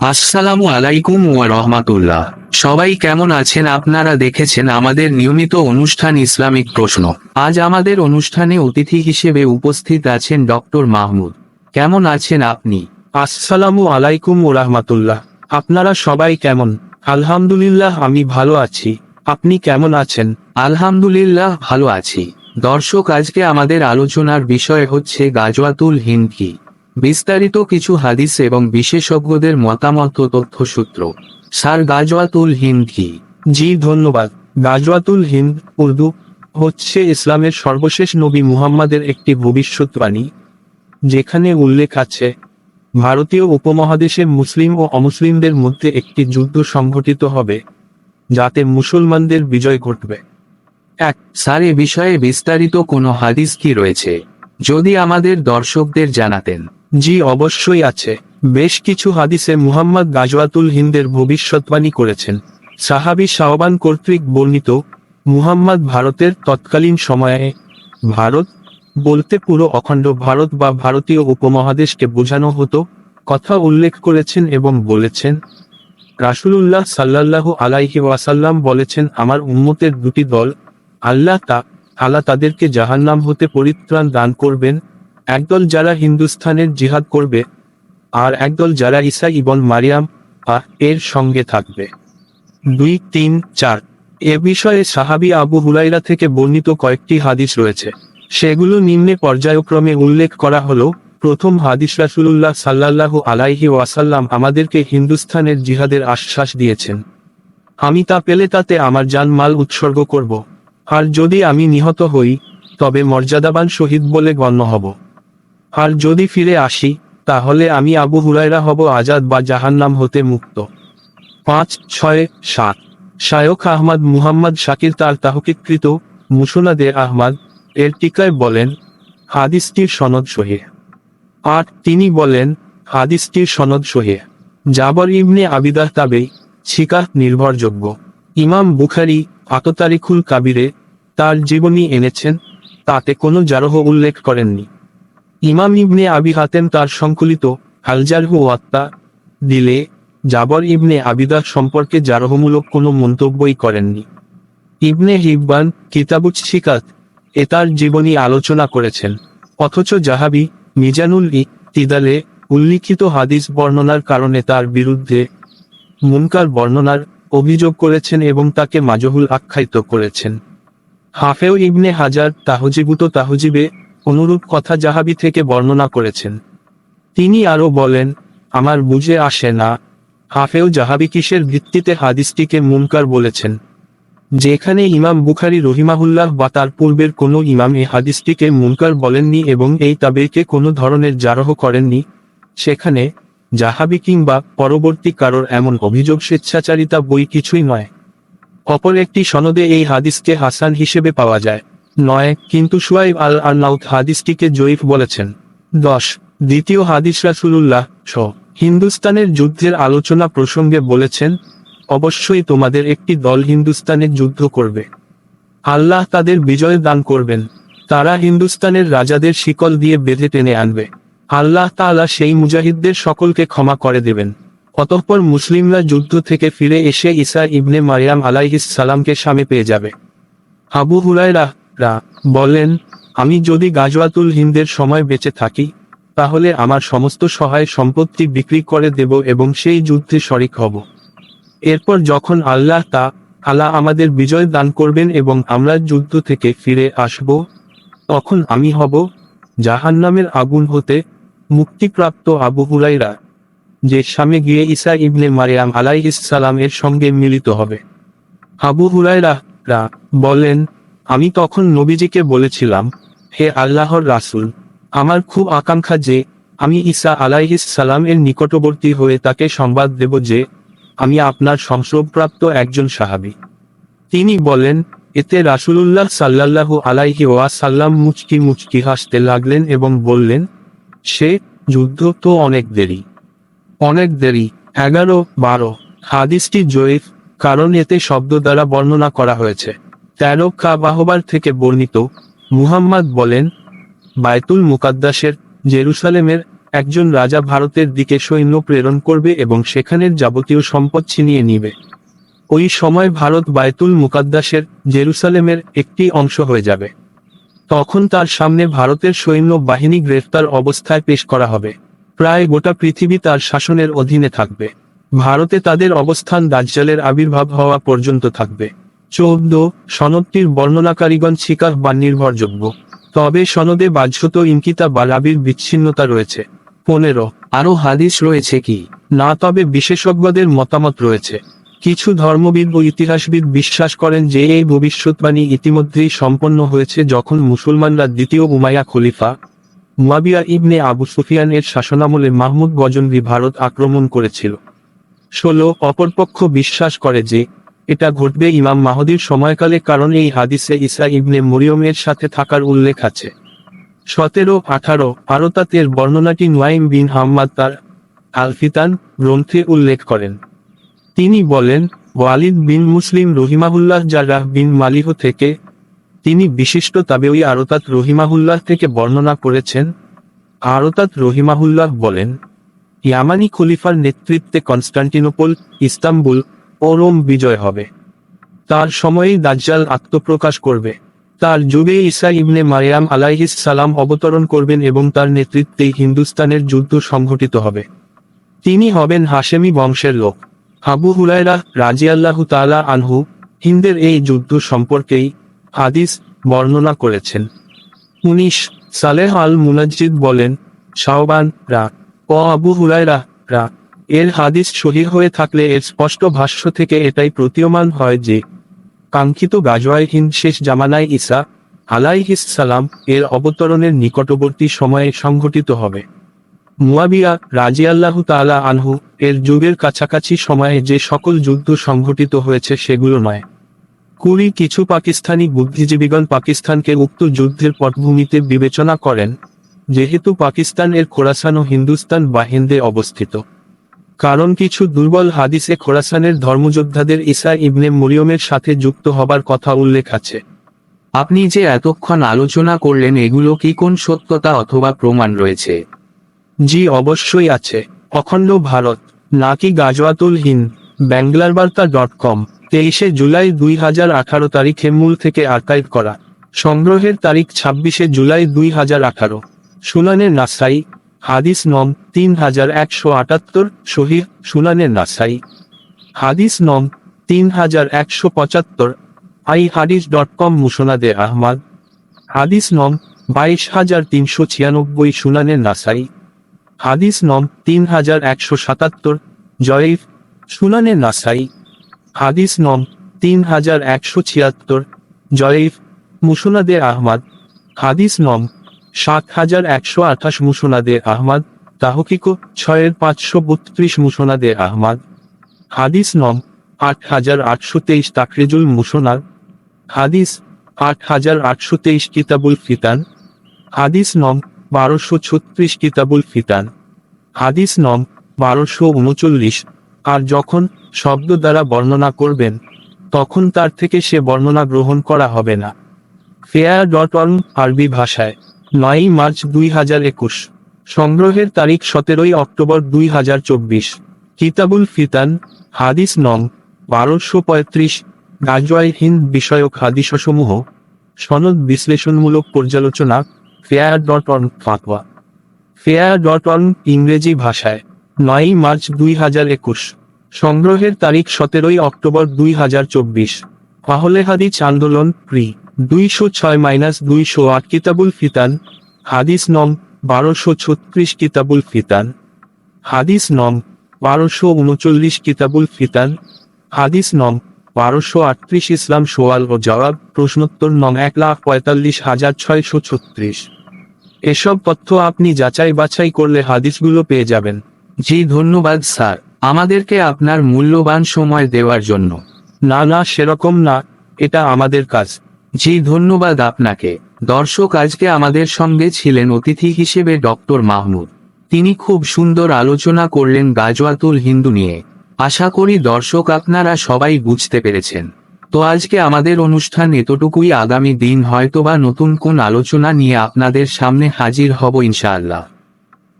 আসসালামু আলাইকুম ওয়া রহমাতুল্লাহ। সবাই কেমন আছেন? আপনারা দেখেছেন আমাদের নিয়মিত অনুষ্ঠান ইসলামিক প্রশ্ন। আজ আমাদের অনুষ্ঠানে অতিথি হিসেবে উপস্থিত আছেন ডক্টর মাহমুদ। কেমন আছেন আপনি? আসসালামু আলাইকুম ও রাহমাতুল্লাহ। আপনারা সবাই কেমন? আলহামদুলিল্লাহ আমি ভালো আছি। আপনি কেমন আছেন? আলহামদুলিল্লাহ ভালো আছি। দর্শক আজকে আমাদের আলোচনার বিষয় হচ্ছে গাজওয়াতুল হিন্দ কি? বিস্তারিত কিছু হাদিস এবং বিশেষজ্ঞদের মতামত ও তথ্যসূত্র। স্যার গাজওয়াতুল হিন্দ কি? জি ধন্যবাদ। গাজওয়াতুল হিন্দ উর্দু হচ্ছে ইসলামের সর্বশেষ নবী মুহাম্মাদের একটি ভবিষ্যৎবাণী যেখানে উল্লেখ আছে ভারতীয় উপমহাদেশে মুসলিম ও অমুসলিমদের মধ্যে একটি যুদ্ধ সংঘটিত হবে যাতে মুসলমানদের বিজয় ঘটবে। এক স্যার এ বিষয়ে বিস্তারিত কোনো হাদিস কি রয়েছে? যদি আমাদের দর্শকদের জানাতেন। জি, অবশ্যই আছে। বেশ কিছু হাদিসে মুহাম্মদ গাজওয়াতুল হিন্দের ভবিষ্যৎবাণী করেছেন। সাহাবি শাহবান কর্তৃক বর্ণিত, মুহাম্মদ ভারতের তৎকালীন সময়ে ভারত বলতে পুরো অখণ্ড ভারত বা ভারতীয় উপমহাদেশকে বোঝানো হতো, কথা উল্লেখ করেছেন এবং বলেছেন, রাসূলুল্লাহ সাল্লাল্লাহু আলাইহি ওয়াসাল্লাম বলেছেন, আমার উম্মতের দুটি দল, আল্লাহ তা, আল্লাহ তাদেরকে জাহান্নাম হতে পরিত্রাণ দান করবেন একদল যারা হিন্দুস্থানের জিহাদ করবে, আর একদল যারা ঈসা ইবন মারিয়াম আহ এর সঙ্গে থাকবে। দুই, তিন, চার। এ বিষয়ে সাহাবি আবু হুলাইরা থেকে বর্ণিত কয়েকটি হাদিস রয়েছে। সেগুলো নিম্নে পর্যায়ক্রমে উল্লেখ করা হলো প্রথম হাদিস রাসূলুল্লাহ সাল্লাল্লাহু আলাইহি ওয়াসাল্লাম আমাদেরকে হিন্দুস্থানের জিহাদের আশ্বাস দিয়েছেন। আমি তা পেলে তাতে আমার জান মাল উৎসর্গ করব। আর যদি আমি নিহত হই, তবে মর্যাদাবান শহীদ বলে গণ্য হব। আর যদি ফিরে আসি, তাহলে আমি আবু হুরায়রা হব আজাদ বা জাহান্নাম হতে মুক্ত। পাঁচ, ছয়, সাত। শায়ক আহমদ মুহাম্মদ শাকির তার তাহকিকৃত মুসনাদে আহমদ এর টিকায় বলেন, হাদিসটির সনদ সহে আট, তিনি বলেন, হাদিসটির সনদ সহে জাবর ইবনে আবিদাহ তাবেই ছিকাহ নির্ভরযোগ্য। ইমাম বুখারি আততারিখুল কাবিরে তার জীবনী এনেছেন, তাতে কোনো জারহ উল্লেখ করেননি। ইমাম ইবনে আবি হাতেম তার সংকলিত আলজারহু ওয়াত্তা দিলে জাবর ইবনে আবিদাহ সম্পর্কে জারহমূলক কোনো মন্তব্যই করেননি। ইবনে হিব্বান কিতাবুচ শিকাত এ তার জীবনী আলোচনা করেছেন। অথচ জাহাবি মিজানুল ই তিদালে উল্লিখিত হাদিস বর্ণনার কারণে তার বিরুদ্ধে মুনকার বর্ণনার অভিযোগ করেছেন এবং তাকে মাজহুল আখ্যায়িত করেছেন। হাফেও ইবনে হাজার তাহজিবুত তাহজিবে অনুরূপ কথা জাহাবি থেকে বর্ণনা করেছেন। তিনি আরও বলেন, আমার বুঝে আসে না। হাফেও জাহাবি কিসের ভিত্তিতে হাদিসটিকে মুনকার বলেছেন। যেখানে ইমাম বুখারি রহিমাহুল্লাহ বা তার পূর্বের কোনো ইমাম এই হাদিসটিকে মুনকার বলেননি এবং এই তাবেকে কোনো ধরনের জারহ করেননি, সেখানে জাহাবি কিংবা পরবর্তী কারোর এমন অভিযোগ স্বেচ্ছাচারিতা বই কিছুই নয়। অপর একটি সনদে এই হাদিসকে হাসান হিসেবে পাওয়া যায়। নয়, কিন্তু সুয়াইব আল আর্নাউত হাদিসটিকে জয়ীফ বলেছেন। দশ, দ্বিতীয় হাদিস রাসুলুল্লাহ ছ হিন্দুস্তানের যুদ্ধের আলোচনা প্রসঙ্গে বলেছেন, অবশ্যই তোমাদের একটি দল হিন্দুস্তানে যুদ্ধ করবে। আল্লাহ তাদের বিজয় দান করবেন। তারা হিন্দুস্তানের রাজাদের শিকল দিয়ে বেঁধে টেনে আনবে। আল্লাহ তাআলা সেই মুজাহিদদের সকলকে ক্ষমা করে দেবেন। অতঃপর মুসলিমরা যুদ্ধ থেকে ফিরে এসে ঈসা ইবনে মারিয়াম আলাইহিস সালামকে সামনে পেয়ে যাবে। আবু হুরায়রা রা, বলেন, আমি যদি গাজওয়াতুল হিন্দের সময় বেঁচে থাকি, তাহলে আমার সমস্ত সহায় সম্পত্তি বিক্রি করে দেব এবং সেই যুদ্ধে শরিক হব। এরপর যখন আল্লাহ তা, আল্লাহ আমাদের বিজয় দান করবেন এবং আমরা যুদ্ধ থেকে ফিরে আসব, তখন আমি হব জাহান্নামের আগুন হতে মুক্তিপ্রাপ্ত আবু হুরাইরা যে স্বামী গিয়ে ঈসা ইবনে মারিয়াম আলাই সালাম এর সঙ্গে মিলিত হবে। আবু হুরাইরা বলেন আমি তখন নবীজিকে বলেছিলাম, হে আল্লাহর রাসূল, আমার খুব আকাঙ্ক্ষা যে, আমি ঈসা আলাইহিস সালাম এর নিকটবর্তী হয়ে তাকে সংবাদ দেব যে, আমি আপনার সংসর্গপ্রাপ্ত একজন সাহাবী। তিনি বলেন, এতে রাসূলুল্লাহ সাল্লাল্লাহু আলাইহি ওয়াসাল্লাম মুচকি মুচকি হাসতে লাগলেন এবং বললেন, সে যুদ্ধ তো অনেক দেরি। অনেক দেরি, এগারো, বারো, হাদিসটি জয়ীফ, কারণ এতে শব্দ দ্বারা বর্ণনা করা হয়েছে। তেরো কাবাহবার থেকে বর্ণিত, মুহাম্মদ বলেন বায়তুল মুকাদ্দাসের, জেরুসালেমের একজন রাজা ভারতের দিকে সৈন্য প্রেরণ করবে এবং সেখানের যাবতীয় সম্পদ ছিনিয়ে নিবে। ওই সময় ভারত বায়তুল মুকাদ্দাসের, জেরুসালেমের একটি অংশ হয়ে যাবে। তখন তার সামনে ভারতের সৈন্য বাহিনী গ্রেফতার অবস্থায় পেশ করা হবে। প্রায় গোটা পৃথিবী তার শাসনের অধীনে থাকবে। ভারতে তাদের অবস্থান দাজ্জালের আবির্ভাব হওয়া পর্যন্ত থাকবে। চৌদ্দ, সনদটির বর্ণনাকারীগণ শিকার বা নির্ভরযোগ্য। তবে সনদে বাহ্যত ইঙ্কিতা বা রাবির বিচ্ছিন্নতা রয়েছে। পনেরো আরও হাদিস রয়েছে কি? না, তবে বিশেষজ্ঞদের মতামত রয়েছে। কিছু ধর্মবিদ ও ইতিহাসবিদ বিশ্বাস করেন যে এই ভবিষ্যৎবাণী ইতিমধ্যেই সম্পন্ন হয়েছে যখন মুসলমানরা দ্বিতীয় উমাইয়া খলিফা মুয়াবিয়া ইবনে আবু সুফিয়ানের শাসনামলে মাহমুদ গজনভি ভারত আক্রমণ করেছিল। ষোলো, অপরপক্ষ বিশ্বাস করে যে এটা ঘটবে ইমাম মাহদির সময়কালে কারণ এই হাদিসে ইসা ইবনে মরিয়মের সাথে থাকার উল্লেখ আছে। সতেরো, আঠারো আরতাতের বর্ণনাটি নোয়াইম বিন হাম্মাদ তার আলফিতান গ্রন্থে উল্লেখ করেন। তিনি বলেন, ওয়ালিদ বিন মুসলিম রহিমাহুল্লাহ জারাহ বিন মালিহ থেকে তিনি বিশিষ্ট তাবেউই আরতাত রহিমাহুল্লাহ থেকে বর্ণনা করেছেন। আরতাত রহিমাহুল্লাহ বলেন, ইয়ামানি খলিফার নেতৃত্বে কনস্টান্টিনোপল, ইস্তাম্বুল ও রোম বিজয় হবে। তার সময়েই দাজ্জাল আত্মপ্রকাশ করবে। তার যুগে ঈসা ইবনে মারিয়াম আলাইহিস সালাম অবতরণ করবেন এবং তার নেতৃত্বেই হিন্দুস্তানের যুদ্ধ সংঘটিত হবে। তিনি হবেন হাশেমি বংশের লোক। আবু হুলাইরা রাজিয়াল্লাহু তাআলা আনহু হিন্দের এই যুদ্ধ সম্পর্কেই হাদিস বর্ণনা করেছেন। উনিশ, সালেহ আল মুনাজ্জিদ বলেন শাহবান রা ও আবু হুলাইরা রা এর হাদিস সহি হয়ে থাকলে এর স্পষ্ট ভাষ্য থেকে এটাই প্রতীয়মান হয় যে, কাঙ্ক্ষিত গাজওয়াই হিন্দ শেষ জামানায় ঈসা আলাইহিস সালাম এর অবতরণের নিকটবর্তী সময়ে সংঘটিত হবে। মুয়াবিয়া রাজিয়াল্লাহু তাআলা আনহু এর যুগের কাছাকাছি সময়ে যে সকল যুদ্ধ সংঘটিত হয়েছে সেগুলো নয়। কুড়ি কিছু পাকিস্তানি বুদ্ধিজীবীগণ পাকিস্তানকে উক্ত যুদ্ধের পটভূমিতে বিবেচনা করেন, যেহেতু পাকিস্তান এর খোরাসান ও হিন্দুস্তান বা হিন্দে অবস্থিত। কারণ কিছু দুর্বল হাদিসে খোরাসানের ধর্মযোদ্ধাদের ঈসা ইবনে মরিয়মের সাথে যুক্ত হবার কথা উল্লেখ আছে। আপনি যে এতক্ষণ আলোচনা করলেন এগুলো কি কোন সত্যতা অথবা প্রমাণ রয়েছে? জি অবশ্যই আছে। অখণ্ড ভারত নাকি গাজওয়াতুল হিন্দ ব্যাঙ্গলার বার্তা ডট কম তেইশে জুলাই দুই হাজার আঠারো তারিখে মূল থেকে আর্কাইভ করা। সংগ্রহের তারিখ ছাব্বিশে জুলাই দুই হাজার আঠারো। সুনানের নাসাই হাদিস নম তিন হাজার একশো আটাত্তর, শহীদ সুনানের নাসাই। হাদিস নম তিন হাজার একশো পঁচাত্তর আই হাদিস ডট কম, মুসনাদে আহমাদ। হাদিস নম বাইশ হাজার তিনশো ছিয়ানব্বই, সুনানের নাসাই। হাদিস নম তিন হাজার একশো সাতাত্তর, জয়ীফ সুনানের নাসাই। হাদিস নম তিন হাজার একশো ছিয়াত্তর, জয়ীফ মুসনাদে আহমাদ। হাদিস নম সাত হাজার একশো আঠাশ মুসনাদে আহমাদ, তাহকিকো ছয়ের পাঁচশো বত্রিশ মুসনাদে আহমাদ। হাদিস নম আট হাজার আটশো তেইশ তাকরিজুল মুসনাদ। হাদিস আট হাজার আটশো তেইশ কিতাবুল ফিতান। হাদিস নম বারোশো ছত্রিশ কিতাবুল ফিতান। হাদিস নম বারোশো উনচল্লিশ। আর যখন শব্দ দ্বারা বর্ণনা করবেন, তখন তার থেকে সে বর্ণনা গ্রহণ করা হবে না। ফেয়ার ডট অন আরবি ভাষায়। নয়ই মার্চ দুই হাজার একুশ। সংগ্রহের তারিখ সতেরোই অক্টোবর দুই হাজার চব্বিশ। কিতাবুল ফিতান, হাদিস নং, বারোশো পঁয়ত্রিশ, গাজওয়াই হিন্দ বিষয়ক হাদিসসমূহ। সনদ বিশ্লেষণমূলক পর্যালোচনা, ফেয়ার ডট অন ফাতোয়া। ফেয়ার ডট অন ইংরেজি ভাষায়, নয়ই মার্চ দুই হাজার একুশ। সংগ্রহের তারিখ সতেরোই অক্টোবর দুই হাজার চব্বিশ। হাদিস আন্দোলন, প্রি। দুইশো ছয় মাইনাস দুইশো আট কিতাবুল ফিতান হাদিস নম বারোশো ছত্রিশ কিতাবুল ফিতান হাদিস নম বারোশো উনচল্লিশ কিতাবুল ফিতান হাদিস নম বারোশো আটত্রিশ ইসলাম সোয়াল ও জবাব প্রশ্নোত্তর নং এক লাখ পঁয়তাল্লিশ হাজার ছয়শো ছত্রিশ। এসব তথ্য আপনি যাচাই বাছাই করলে হাদিসগুলো পেয়ে যাবেন। জি ধন্যবাদ স্যার। আমাদেরকে আপনার মূল্যবান সময় দেওয়ার জন্য। না না সেরকম না। এটা আমাদের কাজ। জি, ধন্যবাদ আপনাকে। দর্শক আজকে আমাদের সঙ্গে ছিলেন অতিথি হিসেবে ডক্টর মাহমুদ। তিনি খুব সুন্দর আলোচনা করলেন গাজওয়াতুল হিন্দু নিয়ে। আশা করি দর্শক আপনারা সবাই বুঝতে পেরেছেন। তো আজকে আমাদের অনুষ্ঠান এতটুকুই। আগামী দিন হয়তোবা নতুন কোন আলোচনা নিয়ে আপনাদের সামনে হাজির হব ইনশাআল্লাহ।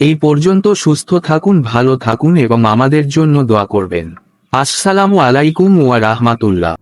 এই পর্যন্ত সুস্থ থাকুন, ভালো থাকুন এবং আমাদের জন্য দোয়া করবেন। আসসালামু আলাইকুম ওয়া রাহমাতুল্লাহ।